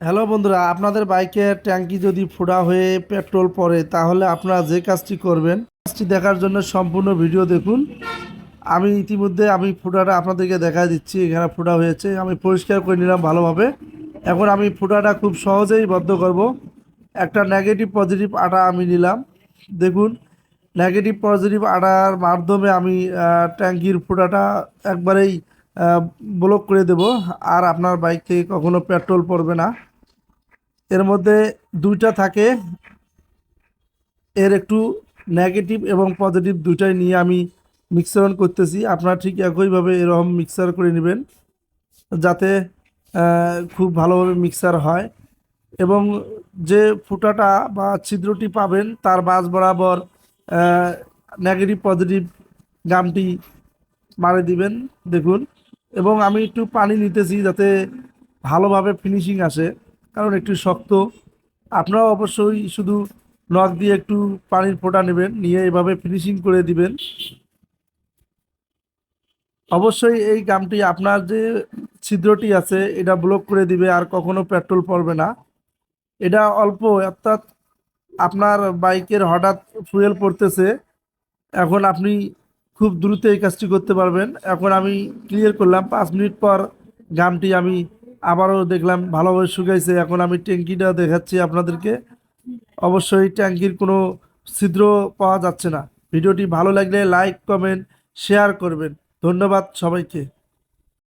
Hello বন্ধুরা, আপনাদের বাইকের ট্যাঙ্কি যদি ফোড়া হয়ে পেট্রোল পড়ে, তাহলে আপনারা যে কাজটি করবেন, কাজটি দেখার জন্য সম্পূর্ণ ভিডিও দেখুন। আমি ইতিমধ্যে আমি ফুটাটা আপনাদেরকে দেখা দিচ্ছি, এখানে ফুটা হয়েছে। আমি পরিষ্কার করে নিলাম ভালোভাবে। এখন আমি ফুটাটা খুব সহজেই বদ্ধ করব। একটা নেগেটিভ পজিটিভ আটা আমি নিলাম। দেখুন নেগেটিভ পজিটিভ আটার মাধ্যমে আমি ট্যাঙ্কির ফুটাটা একবারেই ব্লক করে দেব। আর আপনার বাইক থেকে কখনো পেট্রোল পড়বে না। এর মধ্যে দুইটা থাকে। এর একটু নেগেটিভ এবং পজিটিভ দুইটাই নিয়ে আমি মিক্সারন করতেছি। আপনারা ঠিক একইভাবে এরকম মিক্সার করে নেবেন, যাতে খুব ভালোভাবে মিক্সার হয়। এবং যে ফুটাটা বা ছিদ্রটি পাবেন, তার মাঝ বরাবর নেগেটিভ পজিটিভ গামটি মারে দিবেন। দেখুন। এবং আমি একটু পানি নিতেছি যাতে ভালোভাবে ফিনিশিং আসে, কারণ একটু শক্ত। আপনারাও অবশ্যই শুধু নখ দিয়ে একটু পানির ফোঁটা নেবেন, নিয়ে এভাবে ফিনিশিং করে দিবেন। অবশ্যই এই গামটি আপনার যে ছিদ্রটি আছে, এটা ব্লক করে দিবে, আর কখনো পেট্রোল পড়বে না। এটা অল্প, অর্থাৎ আপনার বাইকের হঠাৎ ফুয়েল পড়তেছে। এখন আপনি খুব দ্রুত এই কাজটি করতে পারবেন। এখন আমি ক্লিয়ার করলাম, পাঁচ মিনিট পর গামটি আমি আবারও দেখলাম, ভালোভাবে শুকাইছে। এখন আমি ট্যাঙ্কিটা দেখাচ্ছি আপনাদেরকে। অবশ্যই ট্যাঙ্কির কোনো ছিদ্র পাওয়া যাচ্ছে না। ভিডিওটি ভালো লাগলে লাইক কমেন্ট শেয়ার করবেন। ধন্যবাদ সবাইকে।